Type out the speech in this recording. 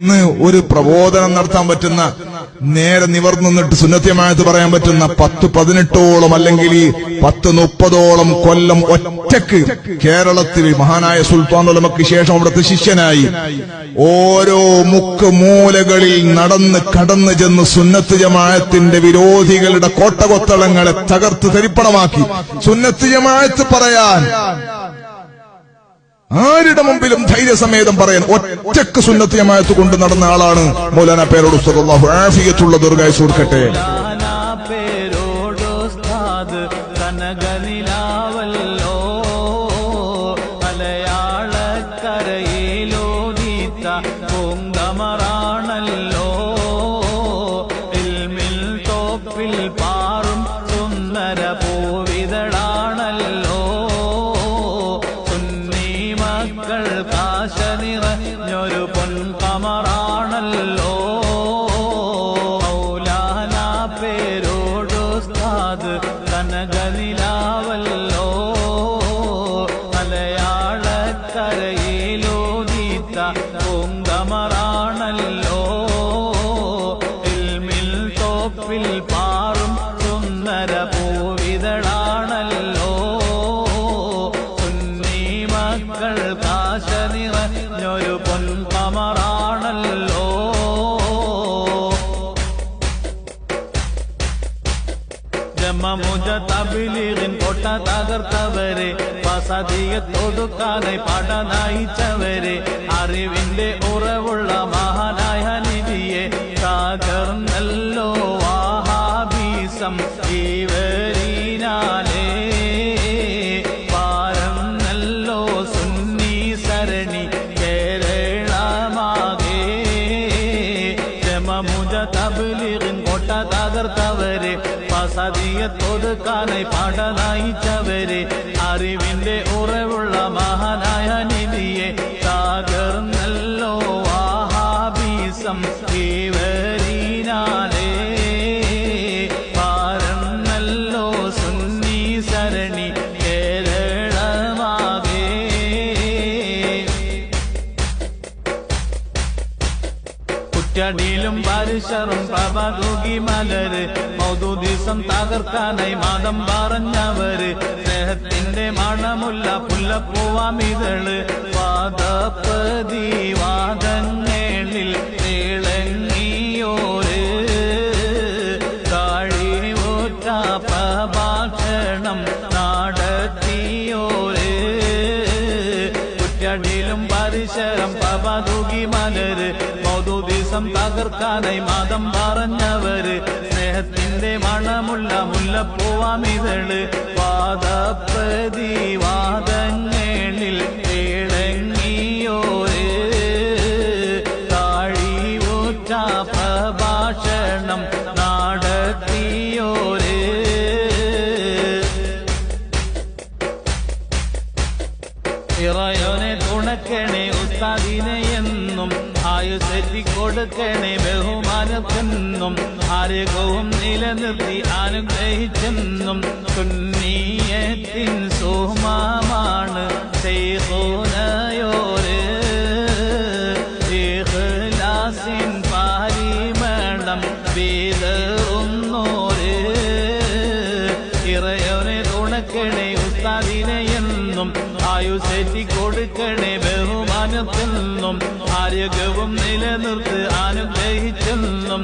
ഇന്ന് ഒരു പ്രബോധനം നടത്താൻ പറ്റുന്ന നേരെ നിവർന്നു നിന്നിട്ട് സുന്നത്യമായത് പറയാൻ പറ്റുന്ന പത്ത് പതിനെട്ടോളം അല്ലെങ്കിൽ ഈ പത്ത് മുപ്പതോളം കൊല്ലം ഒറ്റയ്ക്ക് കേരളത്തിൽ മഹാനായ സുൽത്താൻ ഉലമക്ക് ശേഷം അവിടുത്തെ ശിഷ്യനായി ഓരോ മുക്ക് മൂലകളിൽ നടന്ന് കടന്നു ചെന്ന് സുന്നത്ത് ജമായത്തിന്റെ വിരോധികളുടെ കോട്ടകൊത്തളങ്ങളെ തകർത്ത് തരിപ്പണമാക്കി. സുന്നത്ത് ജമായത്ത് പറയാൻ ആരുടെ മുമ്പിലും ധൈര്യസമേതം പറയാൻ ഒറ്റയ്ക്ക് സുന്നത്ത് കൊണ്ട് നടന്ന ആളാണ് മൗലാന പേരോട് ആഫിയത്തുള്ള ദുർഗായ സുഹൃക്കട്ടെ മക്കൾ കാശ നിറഞ്ഞൊരു പൊൻകമറാണല്ലോ. ജമമുജ തബിലിറിൻ പൊട്ട തകർത്തവരെ പസതിയത്തൊടുക്കാനായി പട നയിച്ചവരെ അറിവിന്റെ ഉറവുള്ള മഹാനായ നിധിയെ തകർന്നല്ലോ വാഹാബീസം ഇവരീനാലേ പസതിയത്തൊതുക്കാനായി പട നയിച്ചവരെ അറിവിന്റെ ഉറവുള്ള മഹാനായ നിധിയെ കുറ്റടിയിലും പരിശറും തൂകി മലര്. മൗദൂദിസം തകർക്കാനായി മതം പറഞ്ഞവര്. സ്നേഹത്തിന്റെ മണമുള്ള പുല്ലപ്പൂവാമിതൾ വാദപ്പതി വാദങ്ങളിൽ തിളങ്ങിയോര് കാഴിവൂറ്റ പ്രഭാഷണം മലര് മൗദൂദിസം തകർക്കാനായി മതം പറഞ്ഞവര്. സ്നേഹത്തിന്റെ മണമുള്ള മുല്ലപ്പൂവാമിതൾ വാദപ്രതി വാദങ്ങളിൽ ഇളങ്ങിയോര് താഴിവൂറ്റ പ്രഭാഷണം ഉസ്താദിനെ എന്നും ആയുസെറ്റി കൊടുക്കണേ ബഹുമാനത്തെന്നും ആരോഗ്യവും നിലനിർത്തി അനുഗ്രഹിച്ചെന്നും. സുന്നീയത്തിൻ സോമാമാണ് ചെയ്തോനയോര് ഇഖ്ലാസിൻ പാരിമണം വീതറുന്നോര് എന്നും ആയുസേറ്റി കൊടുക്കണേ ബഹുമാനത്തിൽ നിന്നും ആരോഗ്യവും നിലനിർത്ത് അനുഗ്രഹിച്ചെന്നും